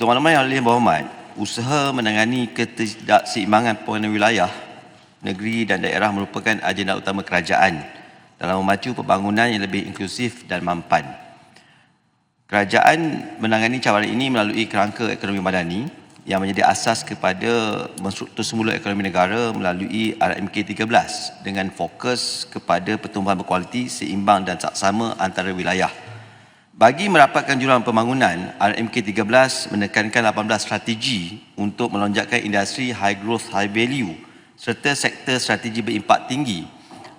Untuk makluman yang lebih berhormat, usaha menangani ketidakseimbangan pembangunan wilayah, negeri dan daerah merupakan agenda utama kerajaan dalam memacu pembangunan yang lebih inklusif dan mampan. Kerajaan menangani cabaran ini melalui kerangka ekonomi madani yang menjadi asas kepada menstruktur semula ekonomi negara melalui RMK 13 dengan fokus kepada pertumbuhan berkualiti, seimbang dan saksama antara wilayah. Bagi merapatkan jurang pembangunan, RMK 13 menekankan 18 strategi untuk melonjakkan industri high growth, high value serta sektor strategi berimpak tinggi.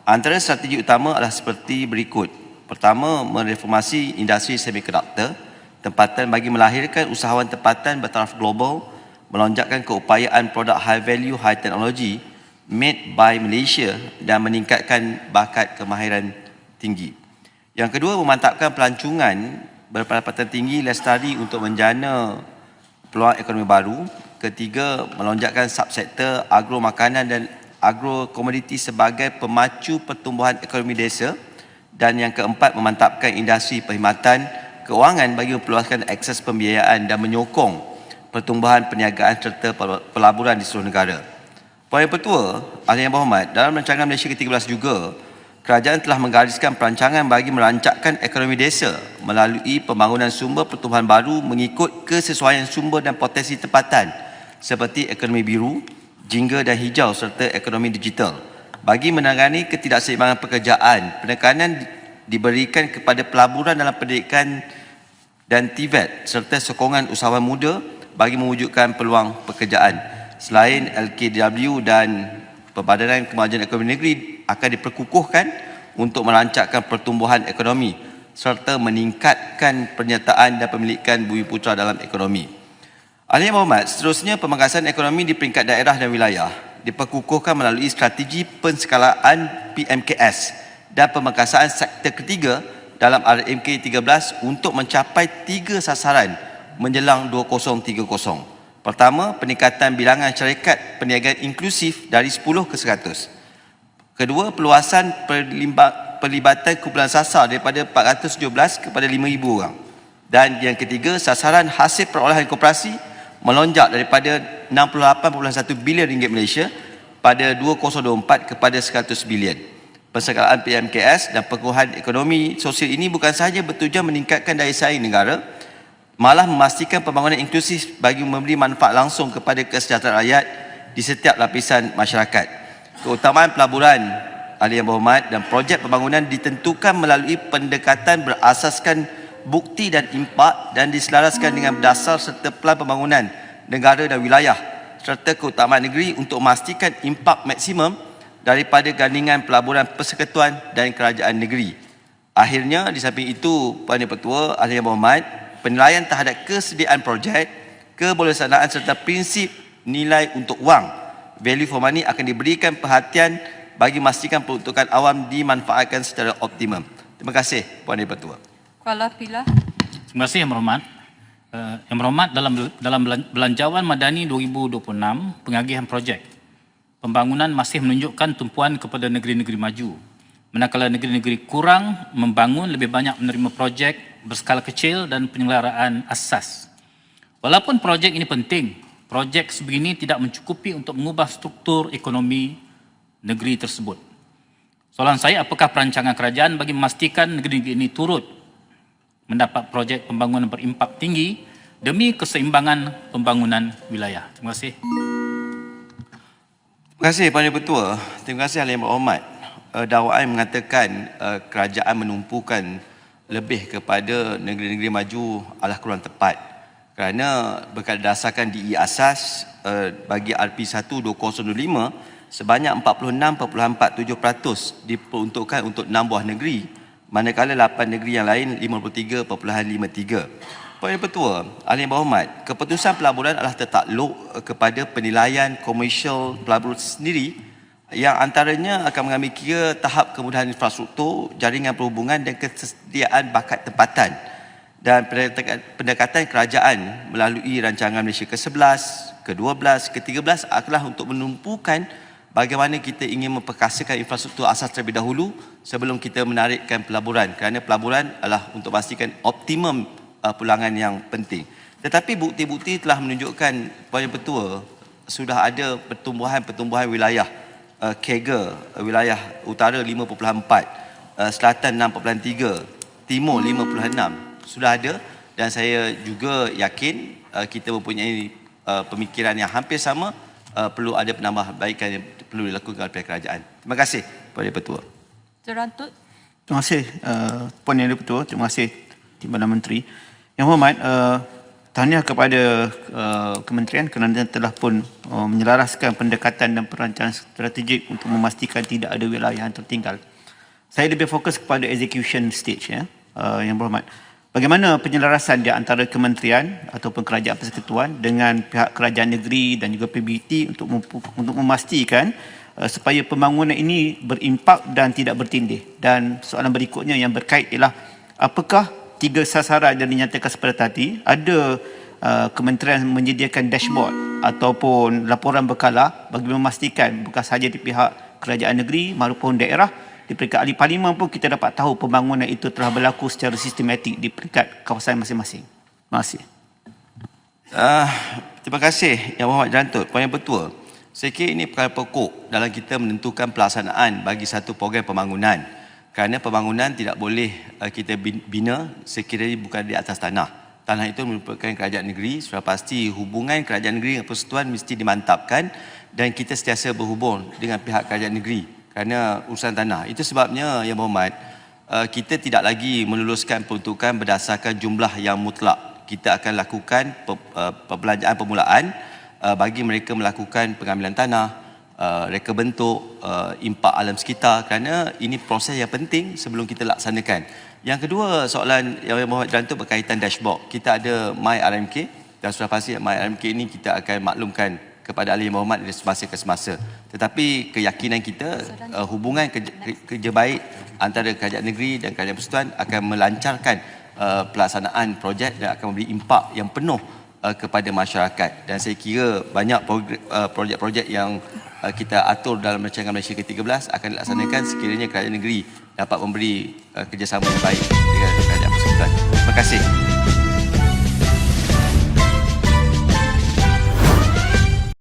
Antara strategi utama adalah seperti berikut. Pertama, mereformasi industri semiconductor, tempatan bagi melahirkan usahawan tempatan bertaraf global, melonjakkan keupayaan produk high value, high technology made by Malaysia dan meningkatkan bakat kemahiran tinggi. Yang kedua, memantapkan pelancongan berpendapatan tinggi lestari untuk menjana peluang ekonomi baru. Ketiga, melonjakkan subsektor agro makanan dan agro komoditi sebagai pemacu pertumbuhan ekonomi desa. Dan yang keempat, memantapkan industri perkhidmatan keuangan bagi memperluaskan akses pembiayaan dan menyokong pertumbuhan perniagaan serta pelaburan di seluruh negara. Poin Pertua, Ahli Yang Berhormat, dalam rancangan Malaysia ke-13 juga, kerajaan telah menggariskan perancangan bagi merancangkan ekonomi desa melalui pembangunan sumber pertumbuhan baru mengikut kesesuaian sumber dan potensi tempatan seperti ekonomi biru, jingga dan hijau serta ekonomi digital. Bagi menangani ketidakseimbangan pekerjaan, penekanan diberikan kepada pelaburan dalam pendidikan dan TVET serta sokongan usahawan muda bagi mewujudkan peluang pekerjaan. Selain LKDW dan Perbadanan Kemajuan Ekonomi Negeri akan diperkukuhkan untuk merancangkan pertumbuhan ekonomi serta meningkatkan penyertaan dan pemilikan bumi putra dalam ekonomi. Ahli Muhammad, seterusnya pemangkasan ekonomi di peringkat daerah dan wilayah diperkukuhkan melalui strategi penskalaan PMKS dan pemangkasan sektor ketiga dalam RMK 13 untuk mencapai tiga sasaran menjelang 2030. Pertama, peningkatan bilangan syarikat perniagaan inklusif dari 10 ke 100. Kedua, perluasan perlibatan kumpulan sasar daripada 417 kepada 5,000 orang. Dan yang ketiga, sasaran hasil perolahan koperasi melonjak daripada 68.1 bilion ringgit Malaysia pada 2024 kepada 100 bilion. Persekalaan PMKS dan pengukuhan ekonomi sosial ini bukan sahaja bertujuan meningkatkan daya saing negara, malah memastikan pembangunan inklusif bagi memberi manfaat langsung kepada kesejahteraan rakyat di setiap lapisan masyarakat. Keutamaan pelaburan ahli yang berhormat dan projek pembangunan ditentukan melalui pendekatan berasaskan bukti dan impak dan diselaraskan dengan dasar serta pelan pembangunan negara dan wilayah serta keutamaan negeri untuk memastikan impak maksimum daripada gandingan pelaburan persekutuan dan kerajaan negeri. Akhirnya, di samping itu, Puan Pertua, Ahli Yang Berhormat, penilaian terhadap kesediaan projek, kebolehsanaan serta prinsip nilai untuk wang value for money akan diberikan perhatian bagi memastikan peruntukan awam dimanfaatkan secara optimum. Terima kasih Puan Yang Pertua. Kuala Pilah. Terima kasih Yang Berhormat. Uh, yang Berhormat dalam dalam belanjawan madani 2026 pengagihan projek pembangunan masih menunjukkan tumpuan kepada negeri-negeri maju manakala negeri-negeri kurang membangun lebih banyak menerima projek berskala kecil dan penyelenggaraan asas. Walaupun projek ini penting, projek sebegini tidak mencukupi untuk mengubah struktur ekonomi negeri tersebut. Soalan saya, apakah perancangan kerajaan bagi memastikan negeri ini turut mendapat projek pembangunan berimpak tinggi demi keseimbangan pembangunan wilayah? Terima kasih. Terima kasih, Pak Betua. Terima kasih, Ahli Berhormat. Uh, dakwaan mengatakan uh, kerajaan menumpukan lebih kepada negeri-negeri maju adalah kurang tepat kerana berdasarkan DE asas uh, bagi RP1 2025 sebanyak 46.47% diperuntukkan untuk 6 buah negeri. Manakala 8 negeri yang lain 53.53 Poin Pertua, Ahli Yang Berhormat, keputusan pelaburan adalah tertakluk kepada penilaian komersial pelaburan sendiri yang antaranya akan mengambil kira tahap kemudahan infrastruktur, jaringan perhubungan dan kesediaan bakat tempatan dan pendekatan kerajaan melalui rancangan Malaysia ke-11, ke-12, ke-13 adalah untuk menumpukan bagaimana kita ingin memperkasakan infrastruktur asas terlebih dahulu sebelum kita menarikkan pelaburan kerana pelaburan adalah untuk memastikan optimum uh, pulangan yang penting. Tetapi bukti-bukti telah menunjukkan Puan Ketua sudah ada pertumbuhan-pertumbuhan wilayah uh, Kega, uh, wilayah utara 5.4, uh, selatan 6.3, timur 5.6 sudah ada dan saya juga yakin uh, kita mempunyai uh, pemikiran yang hampir sama uh, perlu ada penambahbaikan yang perlu dilakukan oleh pihak kerajaan. Terima kasih Puan Yang Ketua. Terantut. Terima kasih uh, Puan Yang Ketua, terima kasih Timbalan Menteri. Yang hormat, uh, tahniah kepada uh, kementerian kerana telah pun uh, menyelaraskan pendekatan dan perancangan strategik untuk memastikan tidak ada wilayah yang tertinggal. Saya lebih fokus kepada execution stage ya. Uh, yang berhormat. Bagaimana penyelarasan di antara kementerian ataupun kerajaan persekutuan dengan pihak kerajaan negeri dan juga PBT untuk untuk memastikan uh, supaya pembangunan ini berimpak dan tidak bertindih. Dan soalan berikutnya yang berkait ialah apakah tiga sasaran yang dinyatakan seperti tadi ada uh, kementerian menyediakan dashboard ataupun laporan berkala bagi memastikan bukan sahaja di pihak kerajaan negeri maupun daerah di peringkat ahli parlimen pun kita dapat tahu pembangunan itu telah berlaku secara sistematik di peringkat kawasan masing-masing. Terima kasih. Uh, terima kasih Yang Berhormat Jantut, Puan Yang Betul. Saya kira ini perkara pokok dalam kita menentukan pelaksanaan bagi satu program pembangunan. Kerana pembangunan tidak boleh uh, kita bin- bina sekiranya bukan di atas tanah. Tanah itu merupakan kerajaan negeri, sudah pasti hubungan kerajaan negeri dengan persekutuan mesti dimantapkan dan kita sentiasa berhubung dengan pihak kerajaan negeri kerana urusan tanah. Itu sebabnya Yang Berhormat, uh, kita tidak lagi meluluskan peruntukan berdasarkan jumlah yang mutlak. Kita akan lakukan uh, perbelanjaan permulaan uh, bagi mereka melakukan pengambilan tanah, reka bentuk, impak alam sekitar kerana ini proses yang penting sebelum kita laksanakan. Yang kedua soalan yang Berhormat Datuk berkaitan dashboard. Kita ada MyRMK dan sudah pasti MyRMK ini kita akan maklumkan kepada yang berhormat dari semasa ke semasa. Tetapi keyakinan kita uh, hubungan kerja, kerja baik antara kerajaan negeri dan kerajaan persekutuan akan melancarkan uh, pelaksanaan projek dan akan memberi impak yang penuh uh, kepada masyarakat. Dan saya kira banyak progr- uh, projek-projek yang uh, kita atur dalam rancangan Malaysia ke-13 akan dilaksanakan sekiranya kerajaan negeri dapat memberi uh, kerjasama yang baik dengan kerajaan persekutuan. Terima kasih.